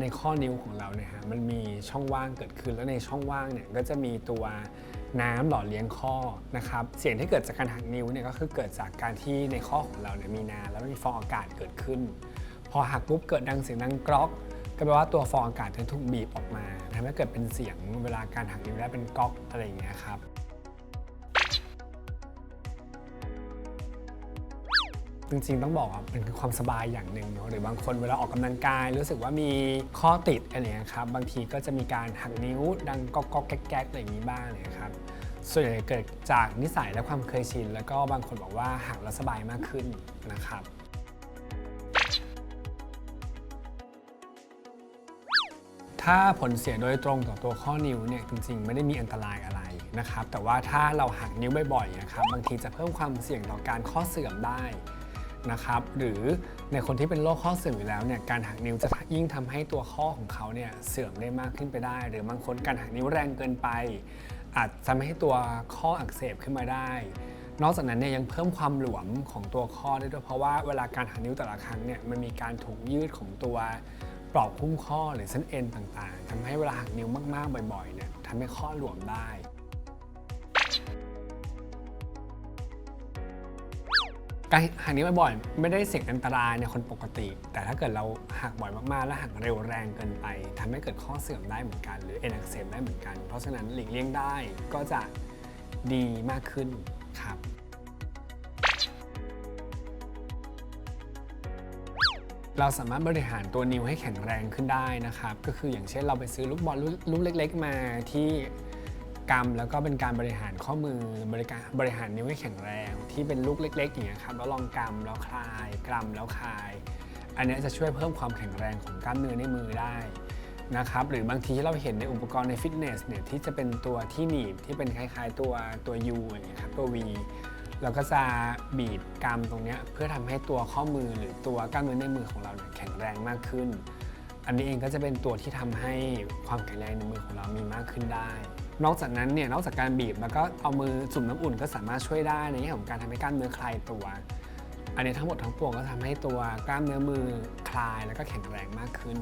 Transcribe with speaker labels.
Speaker 1: ในข้อนิ้วของเราเนี่ยฮะมันมีช่องว่างเกิดขึ้น แล้วในช่องว่างเนี่ยก็จะมีตัวน้ำหล่อเลี้ยงข้อนะครับเสียงที่เกิดจากการหักนิ้วเนี่ยก็คือเกิดจากการที่ในข้อของเราเนี่ยมีน้ำแล้วมีฟองอากาศเกิดขึ้น พอหักปุ๊บเกิดดังเสียงดังกรอก ก็แปลว่าตัวฟองอากาศจะถูกบีบออกมาทำให้เกิดเป็นเสียงเวลาการหักนิ้วได้เป็นก๊อกอะไรอย่างเงี้ยครับ จริงๆต้องบอกว่ามันคือความสบายอย่างหนึ่งเนาะหรือบางคนเวลาออกกำลังกาย รู้สึกว่ามีข้อติดอะไรอย่างเงี้ยครับบางทีก็จะมีการหักนิ้วดังก๊อกก๊อกแก๊กแก๊กอะไรอย่างนี้บ้างนี่ยครับส่วนใหญ่เกิดจากนิสัยและความเคยชิน แล้วก็บางคนบอกว่าหักแล้วสบายมากขึ้นนะครับถ้าผลเสียโดยตรงต่อตัวข้อนิ้วเนี่ยจริงๆ ไม่ได้มีอันตรายอะไรนะครับ แต่ว่าถ้าเราหักนิ้วบ่อยๆนะครับบางทีจะเพิ่มความเสี่ยงต่อการข้อเสื่อมได้ นะครับหรือในคนที่เป็นโรคข้อเสื่อมอยู่แล้วเนี่ยการหักนิ้วจะยิ่งทำให้ตัวข้อของเขาเนี่ยเสื่อมได้มากขึ้นไปได้ หรือบางคนการหักนิ้วแรงเกินไป อาจทำให้ตัวข้ออักเสบขึ้นมาได้ นอกจากนั้นเนี่ยยังเพิ่มความหลวมของตัวข้อได้ด้วยเพราะว่าเวลาการหักนิ้วแต่ละครั้งเนี่ยมันมีการถูกยืดของตัวปลอกหุ้มข้อหรือเส้นเอ็นต่างๆทำให้เวลาหักนิ้วมากๆบ่อยๆเนี่ยทำให้ข้อหลวมได้ การหักนิ้วบ่อยๆไม่ได้เสี่ยงอันตรายในคนปกติ แต่ถ้าเกิดเราหักบ่อยมากๆ และหักเร็วแรงเกินไปทำให้เกิดข้อเสื่อมได้เหมือนกัน หรือเอ็นอักเสบได้เหมือนกัน เพราะฉะนั้นหลีกเลี่ยงได้ก็จะดีมากขึ้นครับเราสามารถบริหารตัวนิ้วให้แข็งแรงขึ้นได้นะครับ ก็คืออย่างเช่นเราไปซื้อลูกบอลลูกเล็ก ๆ มาที่ กำแล้วก็เป็นการบริหารข้อมือบริการบริหารนิ้วให้แข็งแรง ที่เป็นลูกเล็ก ๆ อย่างเงี้ยครับแล้วลองกำแล้วคลายกำแล้วคลาย อันนี้จะช่วยเพิ่มความแข็งแรงของกล้ามเนื้อในมือได้นะครับหรือบางทีที่เราเห็นในอุปกรณ์ในฟิตเนสเนี่ยที่จะเป็นตัวที่หนีบที่เป็นคล้ายๆตัวตัว U อย่างเงี้ยครับตัว V เราก็จะบีบกรามตรงเนี้ยเพื่อทำให้ตัวข้อมือหรือตัวกล้ามเนื้อในมือของเราเนี่ยแข็งแรงมากขึ้น อันนี้เองก็จะเป็นตัวที่ทำให้ความแข็งแรงในมือของเรามีมากขึ้นได้ นอกจากนั้นเนี่ยนอกจากการบีบแล้วก็เอามือจุ่มน้ำอุ่นก็สามารถช่วยได้ในแง่ของการทำให้กล้ามเนื้อคลายตัว อันนี้ทั้งหมดทั้งปวงก็ทำให้ตัวกล้ามเนื้อมือคลายแล้วก็แข็งแรงมากขึ้น